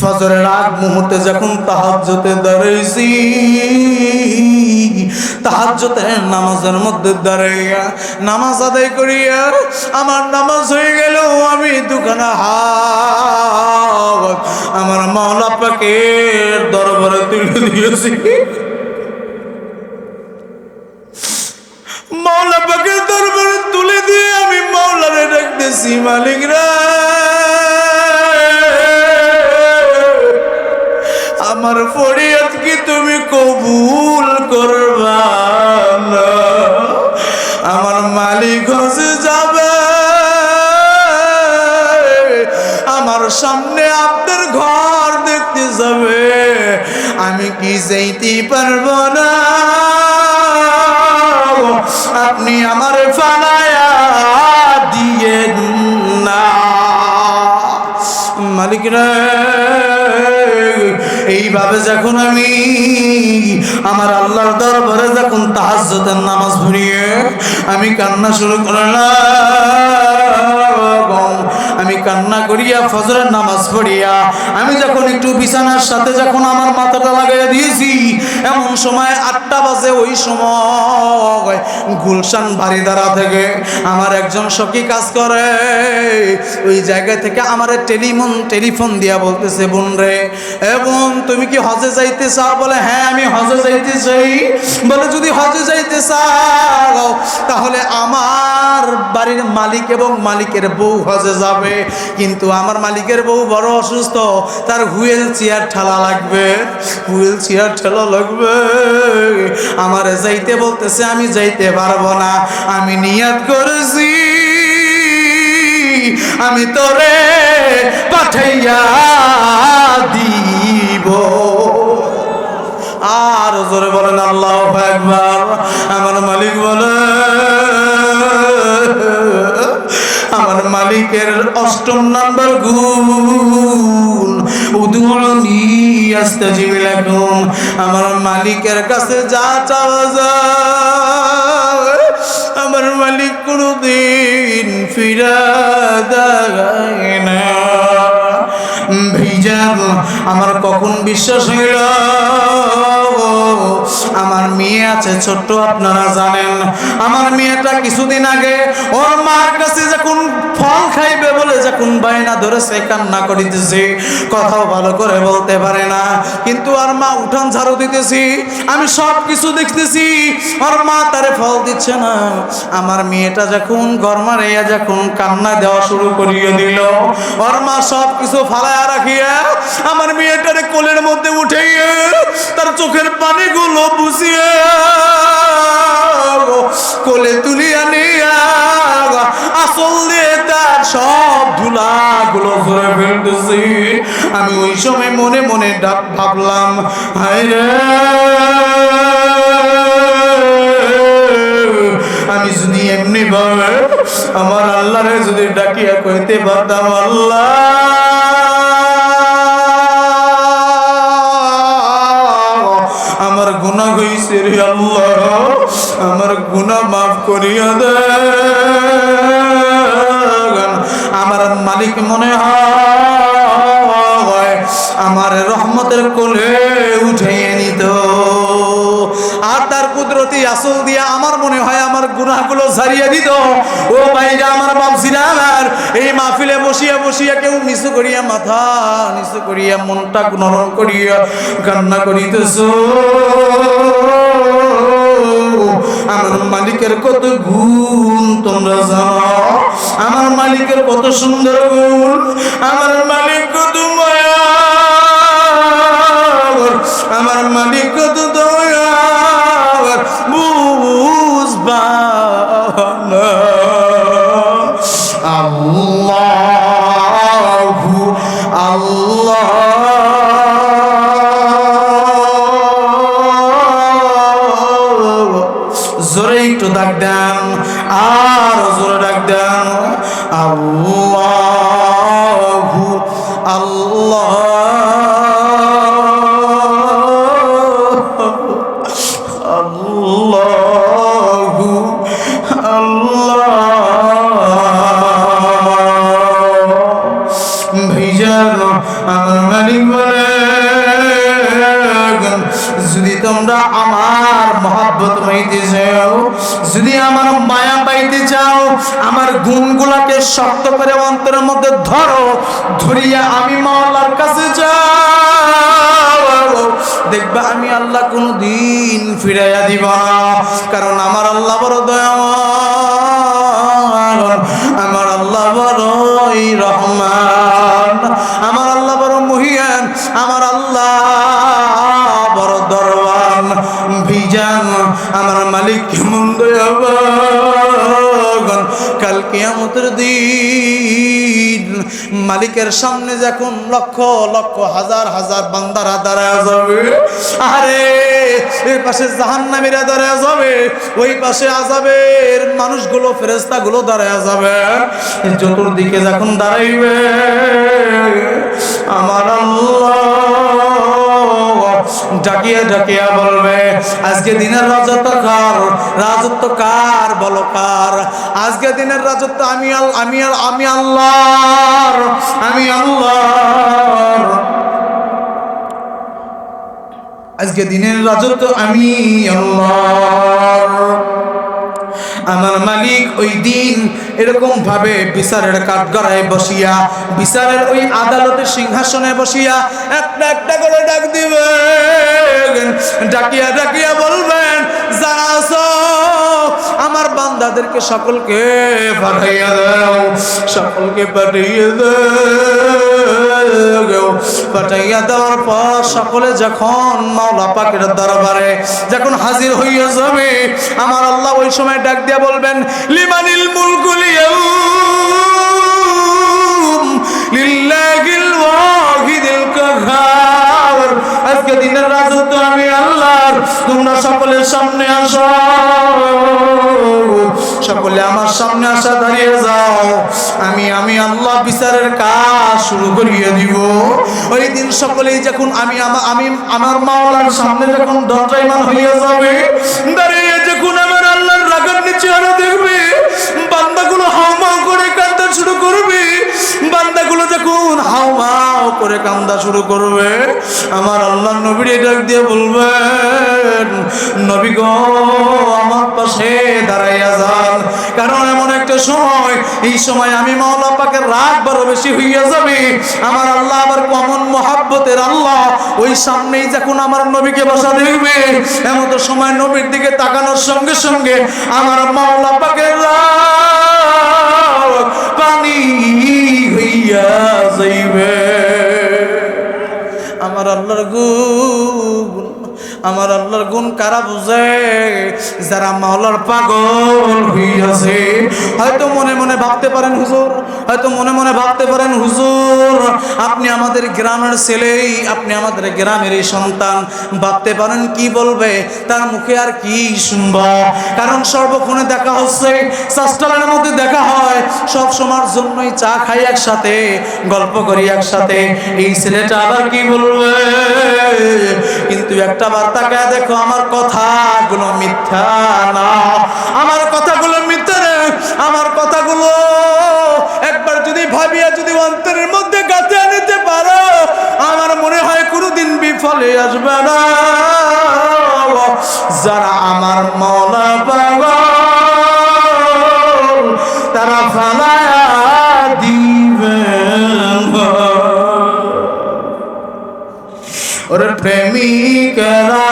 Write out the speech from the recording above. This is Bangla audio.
ফজরের আগ মুহূর্তে যখন তাহাজ্জতে দাঁড়াইছি তাহাজ্জতের নামাজের মধ্যে দাঁড়াইয়া নামাজ আদায় করিয়া আমার নামাজ হয়ে গেল, আমি দোকানে হাত আমার মাওলা পাকের দরবারে তুলে দিয়েছি। মাওলা পাকের দরবারে তুলে দিয়ে আমি মাওলারে ডাকতেছি, মালিক আমার ফরিয়াদ কি তুমি কবুল করবা আমার মালিক হসে যাবে। আমার সামনে আপনার ঘর দেখতে যাবে। আমি কি যাইতে পারব না? আপনি আমার ফালায়া দিয়ে না। মালিক রে। এইভাবে যখন আমি আমার আল্লাহর দরবারে যখন তাহাজ্জতের নামাজ পড়িয়ে আমি কান্না শুরু করলাম করিয়া ফজরের নামাজ পড়িয়া, আমি যখন একটু বিছানার সাথে যখন আমার মাথাটা লাগাইয়া দিয়েছি, এমন সময় আটটা বাজে ওই সময় গুলশান বাড়িদারা থেকে আমার একজন সখী কাজ করে। ওই জায়গা থেকে আমার টেলিফোন টেলিফোন দিয়া বলতেছে, বোন রে এবং তুমি কি হজে যাইতে চাও? বলে হ্যাঁ আমি হজে যাইতে চাই। বলে, যদি হজে যাইতে চাও, তাহলে আমার বাড়ির মালিক এবং মালিকের বউ হজে যাবে। কিন্তু আমার মালিকের বউ বড় অসুস্থ, তার হুইল চেয়ার ঠেলা লাগবে, হুইল চেয়ার ঠেলা লাগবে। আমার যাইতে বলতেছে, আমি যাইতে পারব না, আমি নিয়াত করেছি, আমি তোরে পাঠাইয়া দিব। আর জোরে বলেন, আল্লাহ একবার আমার মালিক বলে আমার মালিকের অষ্টম নাম্বার গুণ। উদুনি আস্তাজিব লাকুম। আমার মালিকের কাছে যা চাওয়া যায়, আমার মালিক কোনোদিন ফিরা দেয় না। ভিজান আমার কখন বিশ্বাস হইল? আমার মেয়ে আছে ছোট্ট, আপনারা জানেন। আমার মেয়েটা কিছুদিন আগে ওর মার কাছে যখন ফল খাইবে বলে যখন বায়না ধরেছে, কান্না করিতেছে, কথাও ভালো করে বলতে পারে না। কিন্তু আর মা উঠান ঝাড়ু দিতেছি, আমি সব কিছু দেখতেছি ওর মা তারে ফল দিচ্ছে না। আমার মেয়েটা যখন গরমারাইয়া যখন কান্না দেওয়া শুরু করিয়ে দিল ওর মা সব কিছু ফালায়া রাখিয়া আমার মেয়েটারে কোলের মধ্যে উঠাইয়া তার চোখের পানিগুলো বুঝিয়ে কোলে তুলিয়া নিয়া আসল দিয়ে সব ধুলাগুলো ধরে ফেলতেছি। আমি ওই সময় মনে মনে ডাক ভাবলাম, হায় আমি যদি এমনি ভাবে আমার আল্লাহরে যদি ডাকিয়া কইতে পারতাম, আল্লাহ, আমার গুণা হইছে রে আল্লাহ, আমার গুণা মাফ করিয়া দে। আমার মালিক মনে হয়, আমার রহমতের কোলে উঠাইয়ে নিত। আর তার কুদরতি আসল দিয়া আমার মনে হয় আমার গুনাহগুলো ছাড়িয়ে দিত। ও ভাইরা, আমার বাপসিরা আমার এই মাহফিলে বসিয়া বসিয়া কেউ নিচু করিয়া মাথা নিচু করিয়া মনটা নরম করিয়া কান্না করিতেছ। আমার মালিকের কত গুণ তোমরা জানো। আমার মালিকের কত সুন্দর গুণ আমার মালিক যদি তোমরা আমার মহাব্বত পাইতে চাও, যদি আমার মায়া পাইতে চাও, আমার গুণগুলাকে শক্ত করে অন্তরের মধ্যে ধরো, ধরিয়া আমি মাওলার কাছে যাও। দেখবা আমি আল্লাহ কোনো দিন ফিরাইয়া দিব না, কারণ আমার আল্লাহ বড় দয়াময়। মালিক কেমন দিন মালিকের সামনে যখন লক্ষ লক্ষ হাজার হাজার বান্দারা দাঁড়ায় যাবে, আরে এই পাশে জাহান্নামীরা দাঁড়ায় যাবে, ওই পাশে আজাবের মানুষগুলো ফেরেস্তাগুলো দাঁড়ায় যাবে। চতুর্দিকে যখন দাঁড়াইবে, আমার আল্লাহ ডাকিয়া ডাকিয়া বলবে, আজকে দিনের রাজত্ব কার? রাজত্ব কার বলো কার? আজকে দিনের রাজত্ব আমি আমি আমি আল্লাহর আমি আল্লাহর। আজকে দিনের রাজত্ব আমি আল্লাহর। আমার মালিক ওই দিন এরকম ভাবে বিচারের কাঠগড়ায় বসিয়া, বিচারের ওই আদালতের সিংহাসনে বসিয়া, একটা একটা করে ডাক দিবেন ডাকিয়া ডাকিয়া বলবেন, যারা আছো, আমার বান্দাদেরকে সকলকে পাঠাইয়া দাও, সকলকে পাঠিয়ে দাও। পাঠাইয়া দেওয়ার পর সকলে যখন মাওলা পাকের দরবারে যখন হাজির হইয়া যাবে, আমার আল্লাহ ওই সময় ডাক দিয়া বলবেন, লিমানিল মুলকুল আজকে দিনের রাজত্ব আমি আল্লাহর। তোমরা সকলের সামনে আসো। সকলে আমার সামনে আসা দাঁড়িয়ে যাও। আমি আমি আল্লাহ বিচারের কাজ শুরু করিয়ে দিব। ওই দিন সকলেই যখন আমি, আমা- আমি, আমার মাওলার সামনে যখন দরজাইমান হইয়া যাবে, দাঁড়িয়ে যখন আমার আল্লাহর রাগের নিচে আরও দেখবে বান্দাগুলো হাউমাউ করে কান্দা শুরু করবে বান্দাগুলো যখন হাউমাউ করে কান্দা শুরু করবে। আমার আল্লাহ নবীর ডাক দিয়ে বলবেন, নবী গো, আমার পাশে দাঁড়াইয়া যান। কারণ এমন একটা সময়, এই সময় আমি মাওলা পাকের রাগ বড় বেশি হইয়া যাবে। আমার আল্লাহ আবার কমন মহাব্বতের আল্লাহ। ওই সামনেই যখন আমার নবীকে বসা দেখবে, এমন তো সময় নবীর দিকে তাকানোর সঙ্গে সঙ্গে আমার মাওলা পাকের রাগ পানি হইয়া যাইবে। আমার আল্লাহর গুণ, আমার আল্লাহর গুণ কারা বুঝে? যারা মাওলার পাগল হইয়াছে। হয়তো মনে মনে ভাবতে পারেন, হুজুর হয়তো মনে মনে ভাবতে পারেন, হুজুর, আপনি আমাদের গ্রামের ছেলেই, আপনি আমাদের গ্রামের এই সন্তান। ভাবতে পারেন, কি বলবে? তার মুখে আর কি শুনব? কারণ সর্বক্ষণে দেখা হচ্ছে, চাষটালের মধ্যে দেখা হয়, সব সময়ের জন্যই চা খাই একসাথে, গল্প করি একসাথে। এই ছেলেটা আবার কি বলবে? কিন্তু একটা বার্তাকে দেখো, আমার কথা কথাগুলো মিথ্যা না। আমার বিফলে আসবে না। যারা আমার মলা পাগল তারা ফালায়া দিবে ওরে প্রেমিকরা